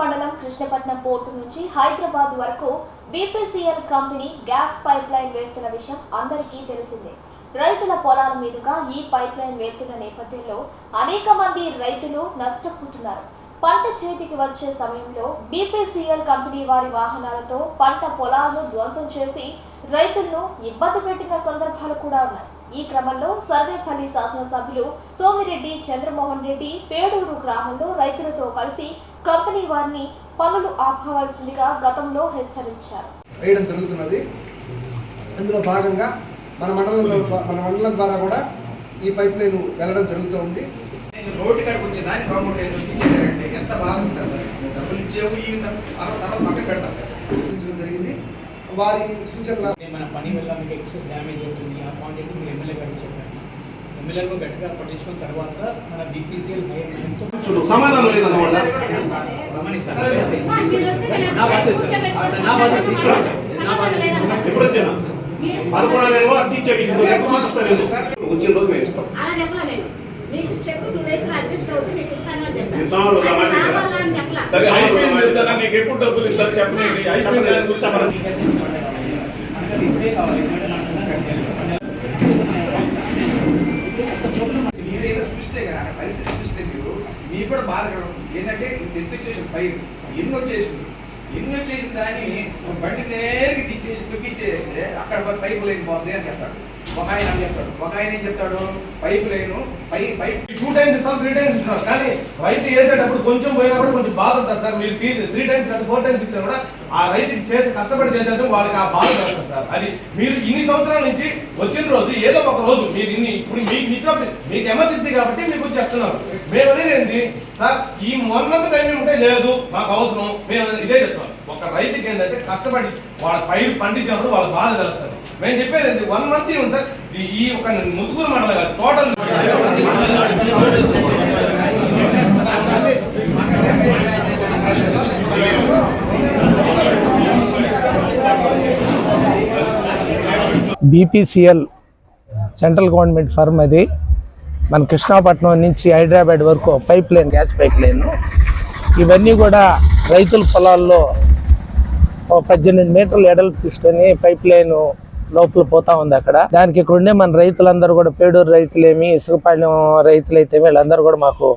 మండలం కృష్ణపట్నం పోర్టు నుంచి హైదరాబాద్ వరకు BPCL company gas pipeline వేస్తున్న విషయం అందరికీ తెలిసిందే. రైతుల పొలాల మీదుగా ఈ పైప్ లైన్ వెళ్తున్న నేపథ్యంలో అనేక మంది రైతులు నష్టపోతున్నారు. పంట చేతికి వచ్చే సమయంలో బీపీసీఎల్ కంపెనీ వారి వాహనాలతో పంట పొలాలను ధ్వంసం చేసి రైతులను ఇబ్బంది పెట్టిన సందర్భాలు కూడా ఉన్నాయి. ఈ క్రమంలో సర్వేపల్లి శాసనసభ్యులు సోమిరెడ్డి చంద్రమోహన్ రెడ్డి పేడూరు గ్రామంలో రైతులతో కలిసి కంపెనీ వారిని పనులు ఆపవలసిందిగా గతంలో హెచ్చరించారు. వేయడం జరుగుతున్నది. అందులో భాగంగా మన మండలంలో మన మండలం ద్వారా కూడా ఈ పైప్ లైన్ వెళ్ళడం జరుగుతూ ఉంది నేను రోడ్డు కాడికి వచ్చి దాన్ని కాంపౌండ్ ఇచ్చేసారంటే ఎంత బాధ ఉంటుంది సార్? సభలు ఇచ్చేవు ఈ తర్వాత పక్కన పెడతాం. సూచించడం జరిగింది. వారి సూచనల మన పని మీకు ఎక్సెస్ డ్యామేజ్ అవుతుంది. ఆ పాయింట్ మీరు ఎమ్మెల్యే గారికి చెప్పండి. ఎమ్మెల్యే గారు గట్టిగా పట్టించుకున్న తర్వాత మన బీపీసీఎల్ సమాధానం లేదన్న వాళ్ళ నా బాధ్యత సార్. నా బాధ్యత తీసుకోండి. నా బాధ్యత ఎప్పుడు వచ్చాను పదకొండు అర్జీ ఇచ్చాడు రోజు మేము ఇస్తాం. మీకు చెప్పు టూ డేస్లో అడ్జస్ట్ ఇస్తాను అని చెప్పాను. సరే అయిపోయింది నీకు ఎప్పుడు డబ్బులు ఇస్తారు? చెప్పండి. అయిపోయిన దాని గురించి ఇప్పుడే కావాలి ఎందుకంటే నాకు ఇంకా కట్టాలి సార్. మీరేదో చూస్తే కదా అక్కడ పరిస్థితి చూస్తే మీరు కూడా బాధ ఏంటంటే ఇంత ఎత్తు వచ్చేసి పైరు ఎన్ని వచ్చేసింది? ఎన్ని వచ్చేసిన దాన్ని బండి నేరుగా దించేసి తొక్కిచ్చేస్తే అక్కడ పైపు లైన్ పోతుంది అని చెప్పాడు. ఒక ఆయన అని చెప్తాడు? ఒక ఆయన ఏం చెప్తాడు? పైప్ లైన్ పై పైప్ టూ టైమ్స్ ఇస్తాం త్రీ టైమ్స్ ఇస్తున్నాం కానీ రైతు వేసేటప్పుడు కొంచెం పోయినప్పుడు కొంచెం బాధ ఉంటుంది సార్. మీరు త్రీ టైమ్స్ కాదు ఫోర్ టైమ్స్ ఇచ్చినా కూడా ఆ రైతుకి చేసి కష్టపడి చేసేందుకు వాళ్ళకి ఆ బాధ వస్తుంది సార్. అది మీరు ఇన్ని సంవత్సరాల నుంచి వచ్చిన రోజు ఏదో ఒక రోజు మీరు ఇన్ని ఇప్పుడు మీకు మీకు మీకు ఎమర్జెన్సీ కాబట్టి మీకు చెప్తున్నారు. మేము అనేది ఏంటి సార్ ఈ మొన్నంత టైం ఉంటే లేదు మాకు అవసరం. మేము ఒక రైతుకి ఏంటంటే కష్టపడి వాళ్ళ పైరు పండించినప్పుడు వాళ్ళ బాధ తెలుస్తుంది. మేము చెప్పేది ఏంటి? వన్ మంత్ ఉంది సార్? ఈ- ఒక ముదుగురు మండలం కాదు total BPCL central government firm అది. మన కృష్ణాపట్నం నుంచి హైదరాబాద్ వరకు pipeline gas pipeline. ఇవన్నీ కూడా రైతుల పొలాల్లో పద్దెనిమిది మీటర్లు ఎడలు తీసుకొని పైప్ లైన్ లోపల పోతా ఉంది అక్కడ. దానికి ఇక్కడ ఉండే మన రైతులందరూ కూడా పేడూరు రైతులేమి ఇసుకపాలెం రైతులైతే వీళ్ళందరూ కూడా మాకు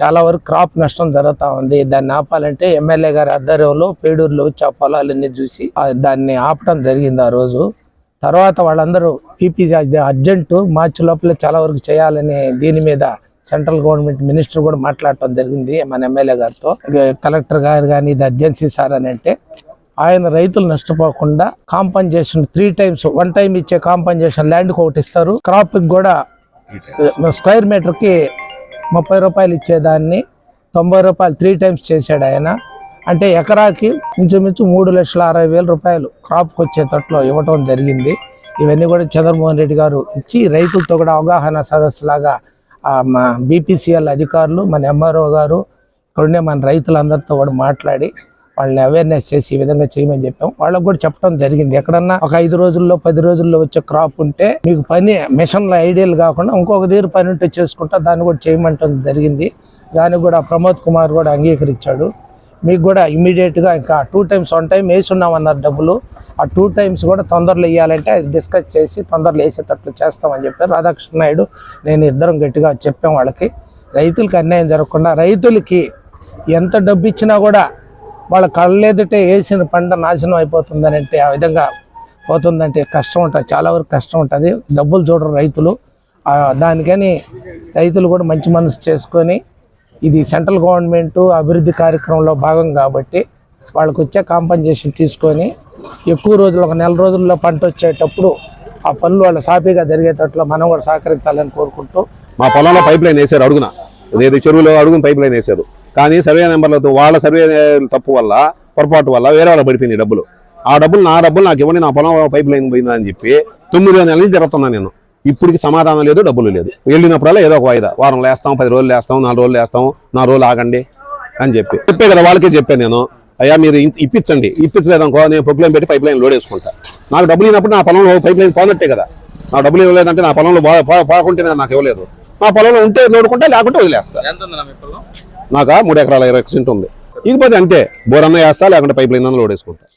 చాలా వరకు క్రాప్ నష్టం జరుగుతూ ఉంది. దాన్ని ఆపాలంటే ఎమ్మెల్యే గారి ఆధ్వర్యంలో పేడూరులో వచ్చి ఆ పొలాలన్నీ చూసి దాన్ని ఆపడం జరిగింది ఆ రోజు. తర్వాత వాళ్ళందరూ పీపీ అర్జెంటు మార్చి లోపల చాలా వరకు చేయాలని దీని మీద సెంట్రల్ గవర్నమెంట్ మినిస్టర్ కూడా మాట్లాడటం జరిగింది మన ఎమ్మెల్యే గారితో. కలెక్టర్ గారు కానీ ఇది అర్జెన్సీ సార్ అని అంటే ఆయన రైతులు నష్టపోకుండా compensation three times one time ఇచ్చే కాంపన్సేషన్ ల్యాండ్కి ఒకటి ఇస్తారు. క్రాప్కి కూడా స్క్వేర్ మీటర్కి ముప్పై రూపాయలు ఇచ్చేదాన్ని. తొంభై రూపాయలు త్రీ టైమ్స్ చేశాడు ఆయన. అంటే ఎకరాకి ఇంచుమించు మూడు లక్షల అరవై వేల రూపాయలు క్రాప్కి వచ్చేటట్లు ఇవ్వటం జరిగింది. ఇవన్నీ కూడా చంద్రమోహన్ రెడ్డి గారు ఇచ్చి రైతులతో కూడా అవగాహన సదస్సులాగా మా బీపీసీఎల్ అధికారులు మన ఎంఆర్ఓ గారు ఇక్కడుండే మన రైతులందరితో కూడా మాట్లాడి వాళ్ళని అవేర్నెస్ చేసి ఈ విధంగా చేయమని చెప్పాం వాళ్ళకు కూడా చెప్పడం జరిగింది. ఎక్కడన్నా ఒక ఐదు రోజుల్లో పది రోజుల్లో వచ్చే క్రాప్ ఉంటే మీకు పని మిషన్ల ఐడియల్ కాకుండా ఇంకొక దగ్గర పని ఉంటే చేసుకుంటా దాన్ని కూడా చేయమంటం జరిగింది. దానికి కూడా ప్రమోద్ కుమార్ కూడా అంగీకరించాడు. మీకు కూడా ఇమీడియట్గా ఇంకా టూ టైమ్స్ వన్ టైం వేసున్నామన్నారు డబ్బులు. ఆ టూ టైమ్స్ కూడా తొందరలో ఇవ్వాలంటే అది డిస్కస్ చేసి తొందరలో వేసేటట్లు చేస్తామని చెప్పారు. రాధాకృష్ణ నాయుడు నేను ఇద్దరం గట్టిగా చెప్పాం వాళ్ళకి. రైతులకు అన్యాయం జరగకుండా రైతులకి ఎంత డబ్బు ఇచ్చినా కూడా వాళ్ళ కళ్ళెదుటే వేసిన పంట నాశనం అయిపోతుందని అంటే ఆ విధంగా పోతుందంటే కష్టం ఉంటుంది చాలా వరకు కష్టం ఉంటుంది. డబ్బులు చూడరు రైతులు. దానికని రైతులు కూడా మంచి మనసు చేసుకొని ఇది సెంట్రల్ గవర్నమెంట్ అభివృద్ధి కార్యక్రమంలో భాగం కాబట్టి వాళ్ళకి వచ్చే కాంపన్సేషన్ తీసుకొని ఎక్కువ రోజులు ఒక నెల రోజుల్లో పంట వచ్చేటప్పుడు ఆ పనులు వాళ్ళ సాఫీగా జరిగేటట్లు మనం కూడా సహకరించాలని కోరుకుంటూ మా పొలంలో పైప్ లైన్ వేశారు అడుగున. చెరువులో అడుగున పైప్ లైన్ వేసారు కానీ సర్వే నెంబర్లతో వాళ్ళ సర్వే తప్పు వల్ల పొరపాటు వల్ల వేరే వాళ్ళకి పడిపోయింది డబ్బులు. ఆ డబ్బులు నా డబ్బులు నాకు ఇవ్వండి నా పొలం పైప్ లైన్ పోయిందని చెప్పి తొమ్మిది నెలల నుంచి జరుగుతున్నా నేను. ఇప్పటికి సమాధానం లేదు డబ్బులు లేదు. వెళ్ళినప్పుడల్లా ఏదో ఒక వాయిదా. వారం వేస్తాం పది రోజులు వేస్తాం నాలుగు రోజులు వేస్తాం నాలుగు రోజులు ఆగండి అని చెప్పి. చెప్పే కదా వాళ్ళకే చెప్పాను నేను. అయ్యా మీరు ఇప్పించండి. ఇప్పించలేదనుకో నేను పైప్ లైన్ పెట్టి పైప్ లైన్ లోడ్ వేసుకుంటా. నాకు డబ్బులు ఇచ్చినప్పుడు నా పొలంలో పైప్ లైన్ పోనట్టే కదా. నా డబ్బులు ఇవ్వలేదంటే నా పొలంలో బా- పోకుంటే నాకు ఇవ్వలేదు. నా పొలంలో ఉంటే నోడుకుంటా లేకుంటే వదిలేస్తా. నాకు మూడు ఎకరాల ఇరవై సెంట్ ఉంది. ఇకపోతే అంతే బోరన్న అన్న వేస్తా లేకుంటే పైప్ లైన్ లోడ్ వేసుకుంటా.